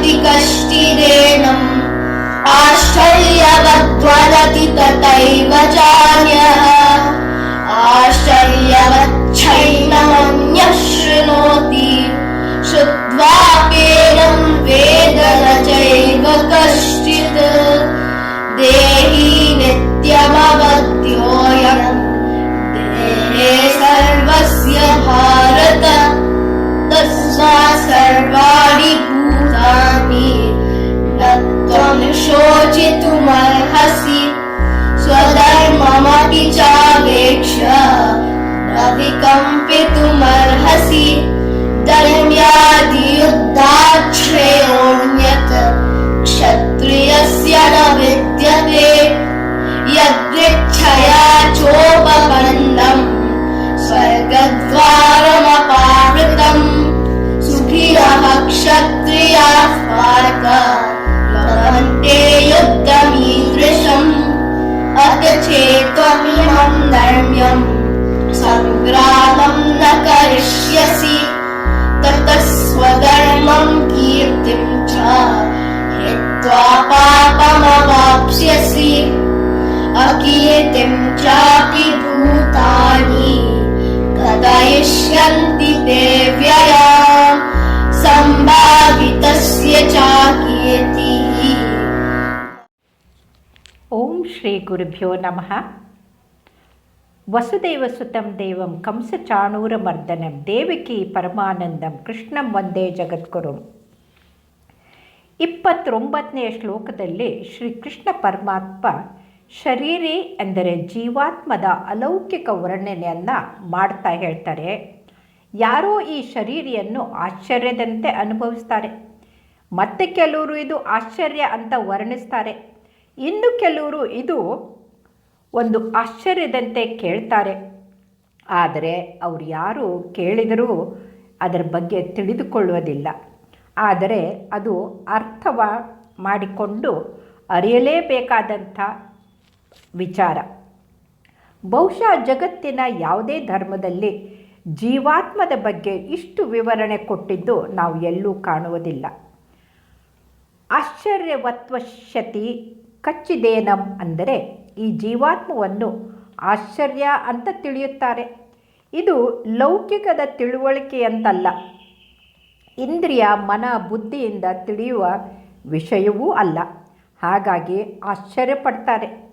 कष्टिरेण आश्चर्यव आश्चर्यवद्वदति तथैव च न विकम्पितुमर्हसि धर्म्यादियुद्धाश्रेयोऽन्यत् क्षत्रियस्य न विद्यते। यदृच्छया चोपपन्नम् स्वर्गद्वारमपावृतम्। सुखिनः क्षत्रियाः पार्थ लभन्ते युद्धमीदृशम्। अथ चेत्त्वमिमं धर्म्यम्। धर्मम् कीर्तिम् च हित्वा पापमवाप्स्यसि अकीर्तिम् चापि भूतानि कथयिष्यन्ति ते व्यया। सम्भावितस्य चाकीर्तिः। ॐ श्रीगुरुभ्यो नमः। ವಸುದೇವ ಸುತಂ ದೇವಂ ಕಂಸ ಚಾಣೂರ ಮರ್ದನಂ ದೇವಕಿ ಪರಮಾನಂದಂ, ಕೃಷ್ಣಂ ಒಂದೇ ಜಗದ್ಗುರು. ಇಪ್ಪತ್ತೊಂಬತ್ತನೆಯ ಶ್ಲೋಕದಲ್ಲಿ ಶ್ರೀಕೃಷ್ಣ ಪರಮಾತ್ಮ ಶರೀರಿ ಎಂದರೆ ಜೀವಾತ್ಮದ ಅಲೌಕಿಕ ವರ್ಣನೆಯನ್ನು ಮಾಡ್ತಾ ಹೇಳ್ತಾರೆ. ಯಾರೋ ಈ ಶರೀರಿಯನ್ನು ಆಶ್ಚರ್ಯದಂತೆ ಅನುಭವಿಸ್ತಾರೆ. ಮತ್ತೆ ಕೆಲವರು ಇದು ಆಶ್ಚರ್ಯ ಅಂತ ವರ್ಣಿಸ್ತಾರೆ. ಇನ್ನು ಕೆಲವರು ಇದು ಒಂದು ಆಶ್ಚರ್ಯದಂತೆ ಕೇಳ್ತಾರೆ. ಆದರೆ ಅವರು ಯಾರು ಕೇಳಿದರೂ ಅದರ ಬಗ್ಗೆ ತಿಳಿದುಕೊಳ್ಳುವುದಿಲ್ಲ. ಆದರೆ ಅದು ಅರ್ಥವ ಮಾಡಿಕೊಂಡು ಅರಿಯಲೇಬೇಕಾದಂಥ ವಿಚಾರ. ಬಹುಶಃ ಜಗತ್ತಿನ ಯಾವುದೇ ಧರ್ಮದಲ್ಲಿ ಜೀವಾತ್ಮದ ಬಗ್ಗೆ ಇಷ್ಟು ವಿವರಣೆ ಕೊಟ್ಟಿದ್ದು ನಾವು ಎಲ್ಲೂ ಕಾಣುವುದಿಲ್ಲ. ಆಶ್ಚರ್ಯವತ್ವಶತಿ ಕಚ್ಚಿದೇನಂ ಅಂದರೆ ಈ ಜೀವಾತ್ಮವನ್ನು ಆಶ್ಚರ್ಯ ಅಂತ ತಿಳಿಯುತ್ತಾರೆ. ಇದು ಲೌಕಿಕದ ತಿಳುವಳಿಕೆಯಂತಲ್ಲ. ಇಂದ್ರಿಯ ಮನ ಬುದ್ಧಿಯಿಂದ ತಿಳಿಯುವ ವಿಷಯವೂ ಅಲ್ಲ. ಹಾಗಾಗಿ ಆಶ್ಚರ್ಯಪಡ್ತಾರೆ.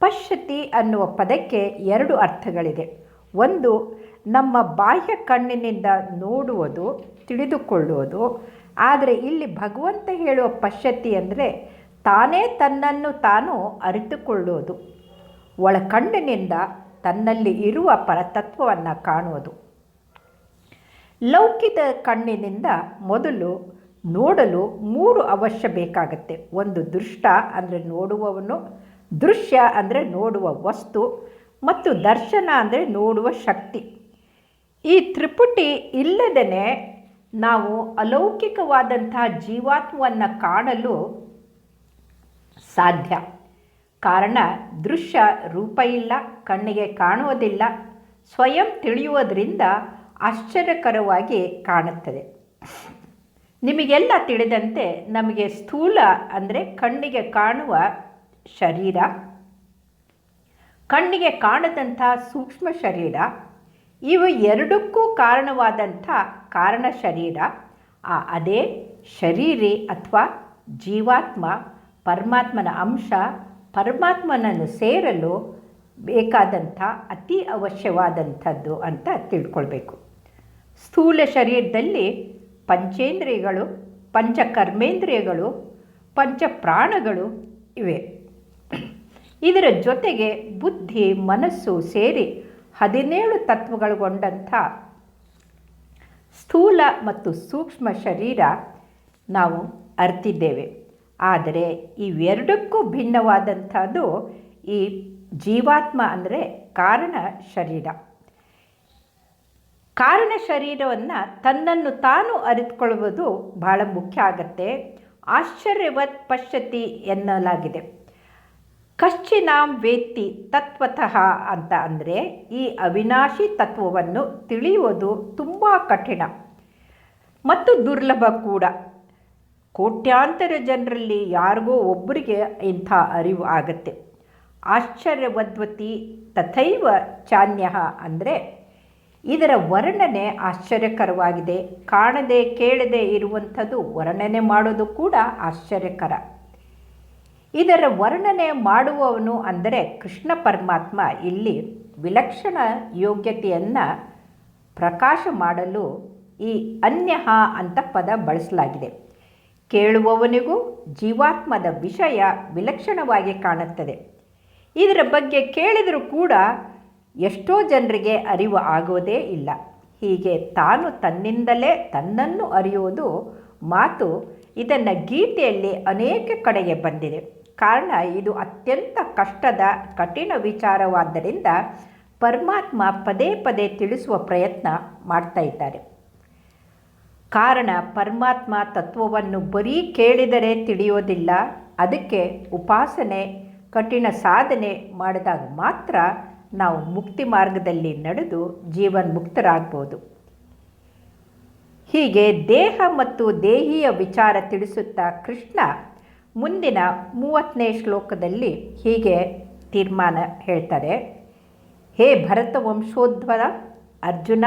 ಪಶ್ಯತಿ ಅನ್ನುವ ಪದಕ್ಕೆ ಎರಡು ಅರ್ಥಗಳಿದೆ. ಒಂದು, ನಮ್ಮ ಬಾಹ್ಯ ಕಣ್ಣಿನಿಂದ ನೋಡುವುದು, ತಿಳಿದುಕೊಳ್ಳುವುದು. ಆದರೆ ಇಲ್ಲಿ ಭಗವಂತ ಹೇಳುವ ಪಶ್ಯತಿ ಅಂದರೆ ತಾನೇ ತನ್ನನ್ನು ತಾನು ಅರಿತುಕೊಳ್ಳುವುದು ಒಳಕಣ್ಣಿನಿಂದ ತನ್ನಲ್ಲಿ ಇರುವ ಪರತತ್ವವನ್ನು ಕಾಣುವುದು. ಲೌಕಿಕ ಕಣ್ಣಿನಿಂದ ಮೊದಲು ನೋಡಲು ಮೂರು ಅವಶ್ಯ ಬೇಕಾಗುತ್ತೆ. ಒಂದು ದೃಷ್ಟ ಅಂದರೆ ನೋಡುವವನು, ದೃಶ್ಯ ಅಂದರೆ ನೋಡುವ ವಸ್ತು, ಮತ್ತು ದರ್ಶನ ಅಂದರೆ ನೋಡುವ ಶಕ್ತಿ. ಈ ತ್ರಿಪುಟಿ ಇಲ್ಲದೇ ನಾವು ಅಲೌಕಿಕವಾದಂತಹ ಜೀವಾತ್ಮವನ್ನು ಕಾಣಲು ಸಾಧ್ಯ. ಕಾರಣ, ದೃಶ್ಯ ರೂಪ ಇಲ್ಲ ಕಣ್ಣಿಗೆ ಕಾಣುವುದಿಲ್ಲ, ಸ್ವಯಂ ತಿಳಿಯುವುದರಿಂದ ಆಶ್ಚರ್ಯಕರವಾಗಿ ಕಾಣುತ್ತದೆ. ನಿಮಗೆಲ್ಲ ತಿಳಿದಂತೆ ನಮಗೆ ಸ್ಥೂಲ ಅಂದರೆ ಕಣ್ಣಿಗೆ ಕಾಣುವ ಶರೀರ, ಕಣ್ಣಿಗೆ ಕಾಣದಂಥ ಸೂಕ್ಷ್ಮ ಶರೀರ, ಇವು ಎರಡಕ್ಕೂ ಕಾರಣವಾದಂಥ ಕಾರಣ ಶರೀರ, ಆ ಅದೇ ಶರೀರಿ ಅಥವಾ ಜೀವಾತ್ಮ ಪರಮಾತ್ಮನ ಅಂಶ ಪರಮಾತ್ಮನನ್ನು ಸೇರಲು ಬೇಕಾದಂಥ ಅತಿ ಅವಶ್ಯವಾದಂಥದ್ದು ಅಂತ ತಿಳ್ಕೊಳ್ಬೇಕು. ಸ್ಥೂಲ ಶರೀರದಲ್ಲಿ ಪಂಚೇಂದ್ರಿಯಗಳು, ಪಂಚಕರ್ಮೇಂದ್ರಿಯಗಳು, ಪಂಚಪ್ರಾಣಗಳು ಇವೆ. ಇದರ ಜೊತೆಗೆ ಬುದ್ಧಿ, ಮನಸ್ಸು ಸೇರಿ ಹದಿನೇಳು ತತ್ವಗಳುಗೊಂಡಂಥ ಸ್ಥೂಲ ಮತ್ತು ಸೂಕ್ಷ್ಮ ಶರೀರ ನಾವು ಅರ್ತಿದ್ದೇವೆ. ಆದರೆ ಇವೆರಡಕ್ಕೂ ಭಿನ್ನವಾದಂಥದ್ದು ಈ ಜೀವಾತ್ಮ ಅಂದರೆ ಕಾರಣ ಶರೀರ. ಕಾರಣ ಶರೀರವನ್ನು ತನ್ನನ್ನು ತಾನು ಅರಿತುಕೊಳ್ಳುವುದು ಬಹಳ ಮುಖ್ಯ ಆಗತ್ತೆ. ಆಶ್ಚರ್ಯವತ್ ಪಶ್ಯತಿ ಎನ್ನಲಾಗಿದೆ. ಕಶ್ಚಿನಾಂ ವೇತ್ತಿ ತತ್ವತಃ ಅಂತ ಅಂದರೆ ಈ ಅವಿನಾಶಿ ತತ್ವವನ್ನು ತಿಳಿಯುವುದು ತುಂಬ ಕಠಿಣ. ಮತ್ತು ದುರ್ಲಭ ಕೂಡ. ಕೋಟ್ಯಾಂತರ ಜನರಲ್ಲಿ ಯಾರಿಗೋ ಒಬ್ಬರಿಗೆ ಇಂಥ ಅರಿವು ಆಗತ್ತೆ. ಆಶ್ಚರ್ಯವದ್ವತಿ ತಥೈವ ಚಾನ್ಯ ಅಂದರೆ ಇದರ ವರ್ಣನೆ ಆಶ್ಚರ್ಯಕರವಾಗಿದೆ. ಕಾಣದೆ ಕೇಳದೆ ಇರುವಂಥದ್ದು ವರ್ಣನೆ ಮಾಡೋದು ಕೂಡ ಆಶ್ಚರ್ಯಕರ. ಇದರ ವರ್ಣನೆ ಮಾಡುವವನು ಅಂದರೆ ಕೃಷ್ಣ ಪರಮಾತ್ಮ. ಇಲ್ಲಿ ವಿಲಕ್ಷಣ ಯೋಗ್ಯತೆಯನ್ನು ಪ್ರಕಾಶ ಮಾಡಲು ಈ ಅನ್ಯಹ ಅಂತ ಪದ ಬಳಸಲಾಗಿದೆ. ಕೇಳುವವನಿಗೂ ಜೀವಾತ್ಮದ ವಿಷಯ ವಿಲಕ್ಷಣವಾಗಿ ಕಾಣುತ್ತದೆ. ಇದರ ಬಗ್ಗೆ ಕೇಳಿದರೂ ಕೂಡ ಎಷ್ಟೋ ಜನರಿಗೆ ಅರಿವು ಆಗುವುದೇ ಇಲ್ಲ. ಹೀಗೆ ತಾನು ತನ್ನಿಂದಲೇ ತನ್ನನ್ನು ಅರಿಯುವುದು ಮಾತು ಇದನ್ನು ಗೀತೆಯಲ್ಲಿ ಅನೇಕ ಕಡೆಗೆ ಬಂದಿದೆ. ಕಾರಣ ಇದು ಅತ್ಯಂತ ಕಷ್ಟದ ಕಠಿಣ ವಿಚಾರವಾದ್ದರಿಂದ ಪರಮಾತ್ಮ ಪದೇ ಪದೇ ತಿಳಿಸುವ ಪ್ರಯತ್ನ ಮಾಡ್ತಾ ಇದ್ದಾರೆ. ಕಾರಣ ಪರಮಾತ್ಮ ತತ್ವವನ್ನು ಬರೀ ಕೇಳಿದರೆ ತಿಳಿಯೋದಿಲ್ಲ. ಅದಕ್ಕೆ ಉಪಾಸನೆ, ಕಠಿಣ ಸಾಧನೆ ಮಾಡಿದಾಗ ಮಾತ್ರ ನಾವು ಮುಕ್ತಿ ಮಾರ್ಗದಲ್ಲಿ ನಡೆದು ಜೀವನ್ ಮುಕ್ತರಾಗ್ಬೋದು. ಹೀಗೆ ದೇಹ ಮತ್ತು ದೇಹಿಯ ವಿಚಾರ ತಿಳಿಸುತ್ತಾ ಕೃಷ್ಣ ಮುಂದಿನ ಮೂವತ್ತನೇ ಶ್ಲೋಕದಲ್ಲಿ ಹೀಗೆ ತೀರ್ಮಾನ ಹೇಳ್ತಾರೆ. ಹೇ ಭರತ ವಂಶೋದ್ಭವ ಅರ್ಜುನ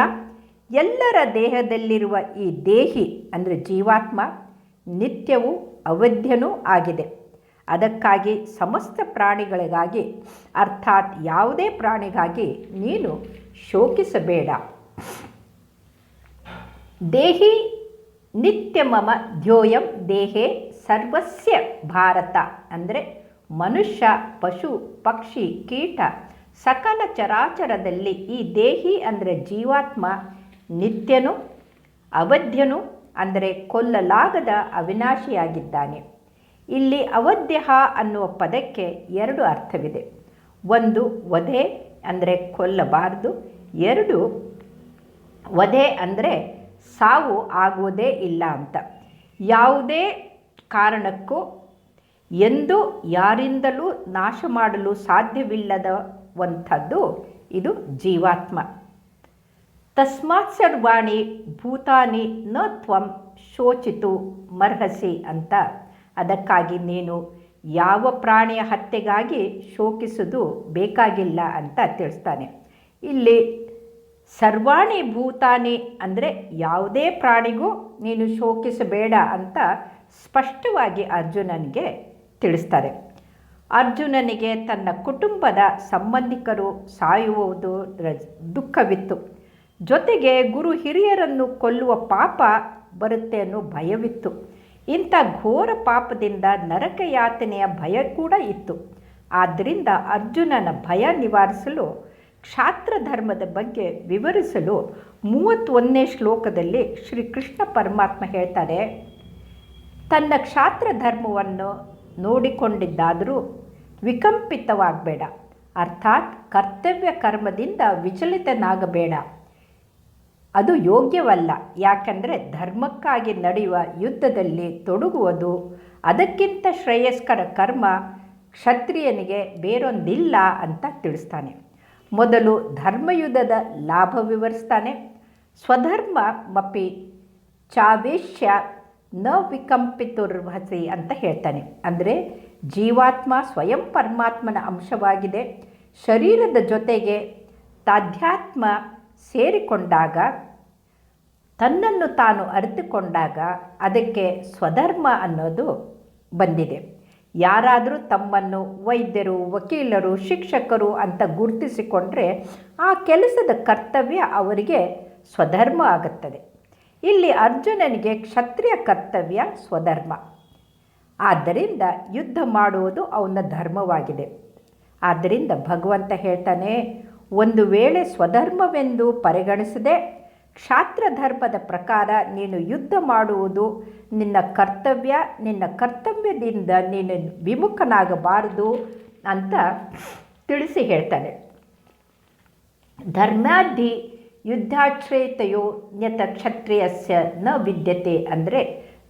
ಎಲ್ಲರ ದೇಹದಲ್ಲಿರುವ ಈ ದೇಹಿ, ಅಂದರೆ ಜೀವಾತ್ಮ, ನಿತ್ಯವೂ ಅವಧ್ಯನೂ ಆಗಿದೆ. ಅದಕ್ಕಾಗಿ ಸಮಸ್ತ ಪ್ರಾಣಿಗಳಿಗಾಗಿ, ಅರ್ಥಾತ್ ಯಾವುದೇ ಪ್ರಾಣಿಗಾಗಿ ನೀನು ಶೋಕಿಸಬೇಡ. ದೇಹಿ ನಿತ್ಯ ಮಮ ಧ್ಯೋಯಂ ದೇಹೆ ಸರ್ವಸ್ಯ ಭಾರತ, ಅಂದರೆ ಮನುಷ್ಯ, ಪಶು, ಪಕ್ಷಿ, ಕೀಟ, ಸಕಲ ಚರಾಚರದಲ್ಲಿ ಈ ದೇಹಿ, ಅಂದರೆ ಜೀವಾತ್ಮ ನಿತ್ಯನು, ಅವಧ್ಯನು, ಅಂದರೆ ಕೊಲ್ಲಲಾಗದ ಅವಿನಾಶಿಯಾಗಿದ್ದಾನೆ. ಇಲ್ಲಿ ಅವಧ್ಯ ಅನ್ನುವ ಪದಕ್ಕೆ ಎರಡು ಅರ್ಥವಿದೆ. ಒಂದು ವಧೆ, ಅಂದರೆ ಕೊಲ್ಲಬಾರದು. ಎರಡು ವಧೆ, ಅಂದರೆ ಸಾವು ಆಗುವುದೇ ಇಲ್ಲ ಅಂತ. ಯಾವುದೇ ಕಾರಣಕ್ಕೂ ಎಂದು ಯಾರಿಂದಲೂ ನಾಶ ಮಾಡಲು ಸಾಧ್ಯವಿಲ್ಲದವಂಥದ್ದು ಇದು ಜೀವಾತ್ಮ. ತಸ್ಮಾತ್ ಸರ್ವಾಣಿ ಭೂತಾನಿ ನ ತ್ವಂ ಶೋಚಿತು ಮರ್ಹಸಿ ಅಂತ. ಅದಕ್ಕಾಗಿ ನೀನು ಯಾವ ಪ್ರಾಣಿಯ ಹತ್ಯೆಗಾಗಿ ಶೋಕಿಸುವುದು ಬೇಕಾಗಿಲ್ಲ ಅಂತ ತಿಳಿಸ್ತಾನೆ. ಇಲ್ಲಿ ಸರ್ವಾಣಿ ಭೂತಾನಿ ಅಂದರೆ ಯಾವುದೇ ಪ್ರಾಣಿಗೂ ನೀನು ಶೋಕಿಸಬೇಡ ಅಂತ ಸ್ಪಷ್ಟವಾಗಿ ಅರ್ಜುನನಿಗೆ ತಿಳಿಸ್ತಾರೆ. ಅರ್ಜುನನಿಗೆ ತನ್ನ ಕುಟುಂಬದ ಸಂಬಂಧಿಕರು ಸಾಯುವುದು ದುಃಖವಿತ್ತು. ಜೊತೆಗೆ ಗುರು ಹಿರಿಯರನ್ನು ಕೊಲ್ಲುವ ಪಾಪ ಬರುತ್ತೆ ಅನ್ನೋ ಭಯವಿತ್ತು. ಇಂಥ ಘೋರ ಪಾಪದಿಂದ ನರಕ ಯಾತನೆಯ ಭಯ ಕೂಡ ಇತ್ತು. ಆದ್ದರಿಂದ ಅರ್ಜುನನ ಭಯ ನಿವಾರಿಸಲು, ಕ್ಷಾತ್ರ ಧರ್ಮದ ಬಗ್ಗೆ ವಿವರಿಸಲು ಮೂವತ್ತೊಂದನೇ ಶ್ಲೋಕದಲ್ಲಿ ಶ್ರೀ ಕೃಷ್ಣ ಪರಮಾತ್ಮ ಹೇಳ್ತಾರೆ, ತನ್ನ ಕ್ಷಾತ್ರ ಧರ್ಮವನ್ನು ನೋಡಿಕೊಂಡಿದ್ದಾದರೂ ವಿಕಂಪಿತವಾಗಬೇಡ. ಅರ್ಥಾತ್ ಕರ್ತವ್ಯ ಕರ್ಮದಿಂದ ವಿಚಲಿತನಾಗಬೇಡ. ಅದು ಯೋಗ್ಯವಲ್ಲ. ಯಾಕಂದರೆ ಧರ್ಮಕ್ಕಾಗಿ ನಡೆಯುವ ಯುದ್ಧದಲ್ಲಿ ತೊಡಗುವುದು, ಅದಕ್ಕಿಂತ ಶ್ರೇಯಸ್ಕರ ಕರ್ಮ ಕ್ಷತ್ರಿಯನಿಗೆ ಬೇರೊಂದಿಲ್ಲ ಅಂತ ತಿಳಿಸ್ತಾನೆ. ಮೊದಲು ಧರ್ಮಯುದ್ಧದ ಲಾಭ ವಿವರಿಸ್ತಾನೆ. ಸ್ವಧರ್ಮ ಮಪಿ ಚಾವೇಶ್ಯ ನ ವಿಕಂಪಿತುರ್ವಸಿ ಅಂತ ಹೇಳ್ತಾನೆ. ಅಂದರೆ ಜೀವಾತ್ಮ ಸ್ವಯಂ ಪರಮಾತ್ಮನ ಅಂಶವಾಗಿದೆ. ಶರೀರದ ಜೊತೆಗೆ ತಾಧ್ಯಾತ್ಮ ಸೇರಿಕೊಂಡಾಗ, ತನ್ನನ್ನು ತಾನು ಅರಿತುಕೊಂಡಾಗ ಅದಕ್ಕೆ ಸ್ವಧರ್ಮ ಅನ್ನೋದು ಬಂದಿದೆ. ಯಾರಾದರೂ ತಮ್ಮನ್ನು ವೈದ್ಯರು, ವಕೀಲರು, ಶಿಕ್ಷಕರು ಅಂತ ಗುರುತಿಸಿಕೊಂಡ್ರೆ ಆ ಕೆಲಸದ ಕರ್ತವ್ಯ ಅವರಿಗೆ ಸ್ವಧರ್ಮ ಆಗುತ್ತದೆ. ಇಲ್ಲಿ ಅರ್ಜುನನಿಗೆ ಕ್ಷತ್ರಿಯ ಕರ್ತವ್ಯ ಸ್ವಧರ್ಮ. ಆದ್ದರಿಂದ ಯುದ್ಧ ಮಾಡುವುದು ಅವನ ಧರ್ಮವಾಗಿದೆ. ಆದ್ದರಿಂದ ಭಗವಂತ ಹೇಳ್ತಾನೆ ಒಂದು ವೇಳೆ ಸ್ವಧರ್ಮವೆಂದು ಪರಿಗಣಿಸದೆ ಕ್ಷಾತ್ರಧರ್ಮದ ಪ್ರಕಾರ ನೀನು ಯುದ್ಧ ಮಾಡುವುದು, ನಿನ್ನ ಕರ್ತವ್ಯ, ನಿನ್ನ ಕರ್ತವ್ಯದಿಂದ ನೀನು ವಿಮುಖನಾಗಬಾರದು ಅಂತ ತಿಳಿಸಿ ಹೇಳ್ತಾನೆ. ಧರ್ಮಾಧಿ ಯುದ್ಧಾಶ್ರಯತೆಯು ನ್ಯತ ಕ್ಷತ್ರಿಯಸ್ಯ ನ ವಿದ್ಯತೆ ಅಂದರೆ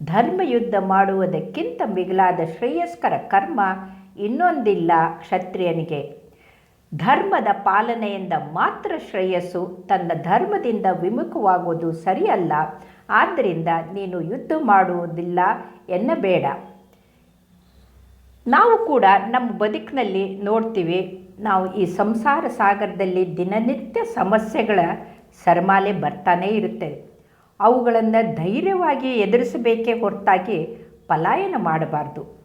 ಧರ್ಮಯುದ್ಧ ಮಾಡುವುದಕ್ಕಿಂತ ಮಿಗಿಲಾದ ಶ್ರೇಯಸ್ಕರ ಕರ್ಮ ಇನ್ನೊಂದಿಲ್ಲ ಕ್ಷತ್ರಿಯನಿಗೆ. ಧರ್ಮದ ಪಾಲನೆಯಿಂದ ಮಾತ್ರ ಶ್ರೇಯಸ್ಸು ತನ್ನ ಧರ್ಮದಿಂದ ವಿಮುಖವಾಗುವುದು ಸರಿಯಲ್ಲ. ಆದ್ದರಿಂದ ನೀನು ಯುದ್ಧ ಮಾಡುವುದಿಲ್ಲ ಎನ್ನಬೇಡ. ನಾವು ಕೂಡ ನಮ್ಮ ಬದುಕಿನಲ್ಲಿ ನೋಡ್ತೀವಿ, ನಾವು ಈ ಸಂಸಾರ ಸಾಗರದಲ್ಲಿ ದಿನನಿತ್ಯ ಸಮಸ್ಯೆಗಳ ಸರಮಾಲೆ ಬರ್ತಾನೇ ಇರುತ್ತೆ. ಅವುಗಳನ್ನು ಧೈರ್ಯವಾಗಿ ಎದುರಿಸಬೇಕೇ ಹೊರತಾಗಿ ಪಲಾಯನ ಮಾಡಬಾರ್ದು.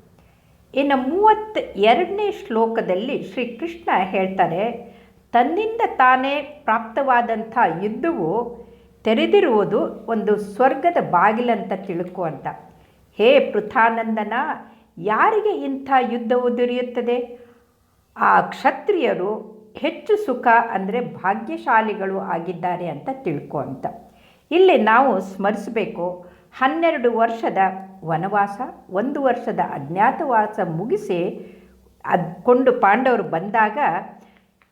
ಇನ್ನು ಮೂವತ್ತ ಎರಡನೇ ಶ್ಲೋಕದಲ್ಲಿ ಶ್ರೀಕೃಷ್ಣ ಹೇಳ್ತಾರೆ, ತನ್ನಿಂದ ತಾನೇ ಪ್ರಾಪ್ತವಾದಂಥ ಯುದ್ಧವು ತೆರೆದಿರುವುದು ಒಂದು ಸ್ವರ್ಗದ ಬಾಗಿಲಂತ ತಿಳ್ಕೊ ಅಂತ. ಹೇ ಪೃಥಾನಂದನ, ಯಾರಿಗೆ ಇಂಥ ಯುದ್ಧವು ದೊರೆಯುತ್ತದೆ? ಆ ಕ್ಷತ್ರಿಯರು ಹೆಚ್ಚು ಸುಖ ಅಂದರೆ ಭಾಗ್ಯಶಾಲಿಗಳು ಆಗಿದ್ದಾರೆ ಅಂತ ತಿಳ್ಕೊ ಅಂತ. ಇಲ್ಲಿ ನಾವು ಸ್ಮರಿಸಬೇಕು ಹನ್ನೆರಡು ವರ್ಷದ ವನವಾಸ, ಒಂದು ವರ್ಷದ ಅಜ್ಞಾತವಾಸ ಮುಗಿಸಿ ಅದು ಪಾಂಡವರು ಬಂದಾಗ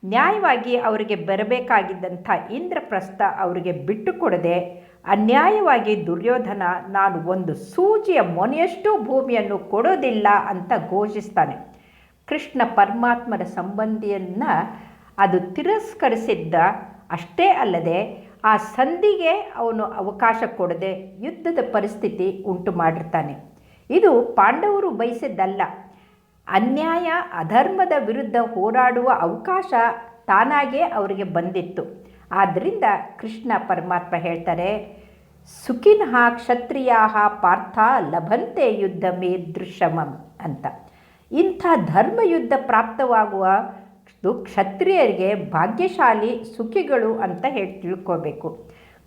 ನ್ಯಾಯವಾಗಿ ಅವರಿಗೆ ಬರಬೇಕಾಗಿದ್ದಂಥ ಇಂದ್ರಪ್ರಸ್ಥ ಅವರಿಗೆ ಬಿಟ್ಟು ಕೊಡದೆ, ಅನ್ಯಾಯವಾಗಿ ದುರ್ಯೋಧನ, ನಾನು ಒಂದು ಸೂಜಿಯ ಮೊನೆಯಷ್ಟು ಭೂಮಿಯನ್ನು ಕೊಡೋದಿಲ್ಲ ಅಂತ ಘೋಷಿಸ್ತಾನೆ. ಕೃಷ್ಣ ಪರಮಾತ್ಮರ ಸಂಬಂಧಿಯನ್ನು ಅದು ತಿರಸ್ಕರಿಸಿದ್ದ ಅಷ್ಟೇ ಅಲ್ಲದೆ ಆ ಸಂಧಿಗೆ ಅವನು ಅವಕಾಶ ಕೊಡದೆ ಯುದ್ಧದ ಪರಿಸ್ಥಿತಿ ಉಂಟು ಮಾಡಿರ್ತಾನೆ. ಇದು ಪಾಂಡವರು ಬಯಸಿದ್ದಲ್ಲ. ಅನ್ಯಾಯ, ಅಧರ್ಮದ ವಿರುದ್ಧ ಹೋರಾಡುವ ಅವಕಾಶ ತಾನಾಗೇ ಅವರಿಗೆ ಬಂದಿತ್ತು. ಆದ್ದರಿಂದ ಕೃಷ್ಣ ಪರಮಾತ್ಮ ಹೇಳ್ತಾರೆ, ಸುಖಿನಃ ಕ್ಷತ್ರಿಯಾ ಪಾರ್ಥ ಲಭಂತೆ ಯುದ್ಧ ಮೇ ದೃಶ್ಯಮಂ ಅಂತ. ಇಂಥ ಧರ್ಮಯುದ್ಧ ಪ್ರಾಪ್ತವಾಗುವ ಕ್ಷತ್ರಿಯರಿಗೆ ಭಾಗ್ಯಶಾಲಿ ಸುಖಿಗಳು ಅಂತ ಹೇಳಿ ತಿಳ್ಕೋಬೇಕು.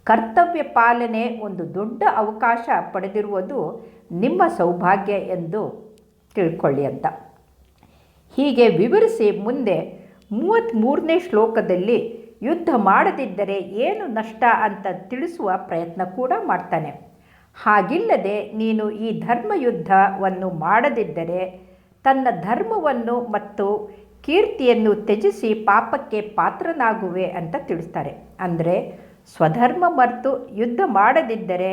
ಕರ್ತವ್ಯ ಪಾಲನೆ ಒಂದು ದೊಡ್ಡ ಅವಕಾಶ ಪಡೆದಿರುವುದು ನಿಮ್ಮ ಸೌಭಾಗ್ಯ ಎಂದು ತಿಳ್ಕೊಳ್ಳಿ ಅಂತ. ಹೀಗೆ ವಿವರಿಸಿ ಮುಂದೆ ಮೂವತ್ತ್ಮೂರನೇ ಶ್ಲೋಕದಲ್ಲಿ ಯುದ್ಧ ಮಾಡದಿದ್ದರೆ ಏನು ನಷ್ಟ ಅಂತ ತಿಳಿಸುವ ಪ್ರಯತ್ನ ಕೂಡ ಮಾಡ್ತಾನೆ. ಹಾಗಿಲ್ಲದೆ ನೀನು ಈ ಧರ್ಮ ಯುದ್ಧವನ್ನು ಮಾಡದಿದ್ದರೆ ತನ್ನ ಧರ್ಮವನ್ನು ಮತ್ತು ಕೀರ್ತಿಯನ್ನು ತ್ಯಜಿಸಿ ಪಾಪಕ್ಕೆ ಪಾತ್ರನಾಗುವೆ ಅಂತ ತಿಳಿಸ್ತಾರೆ. ಅಂದರೆ ಸ್ವಧರ್ಮ ಮರೆತು ಯುದ್ಧ ಮಾಡದಿದ್ದರೆ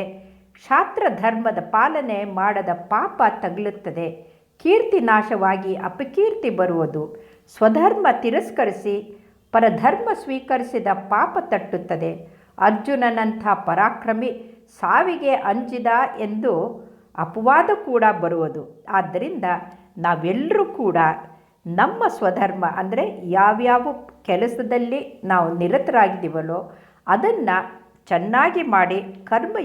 ಕ್ಷಾತ್ರ ಧರ್ಮದ ಪಾಲನೆ ಮಾಡದ ಪಾಪ ತಗಲುತ್ತದೆ. ಕೀರ್ತಿ ನಾಶವಾಗಿ ಅಪಕೀರ್ತಿ ಬರುವುದು. ಸ್ವಧರ್ಮ ತಿರಸ್ಕರಿಸಿ ಪರಧರ್ಮ ಸ್ವೀಕರಿಸಿದ ಪಾಪ ತಟ್ಟುತ್ತದೆ. ಅರ್ಜುನನಂಥ ಪರಾಕ್ರಮಿ ಸಾವಿಗೆ ಅಂಜಿದ ಎಂದು ಅಪವಾದ ಕೂಡ ಬರುವುದು. ಆದ್ದರಿಂದ ನಾವೆಲ್ಲರೂ ಕೂಡ ನಮ್ಮ ಸ್ವಧರ್ಮ ಅಂದರೆ ಯಾವ್ಯಾವ ಕೆಲಸದಲ್ಲಿ ನಾವು ನಿರತರಾಗಿದ್ದೀವಲ್ಲೋ ಅದನ್ನು ಚೆನ್ನಾಗಿ ಮಾಡಿ ಕರ್ಮ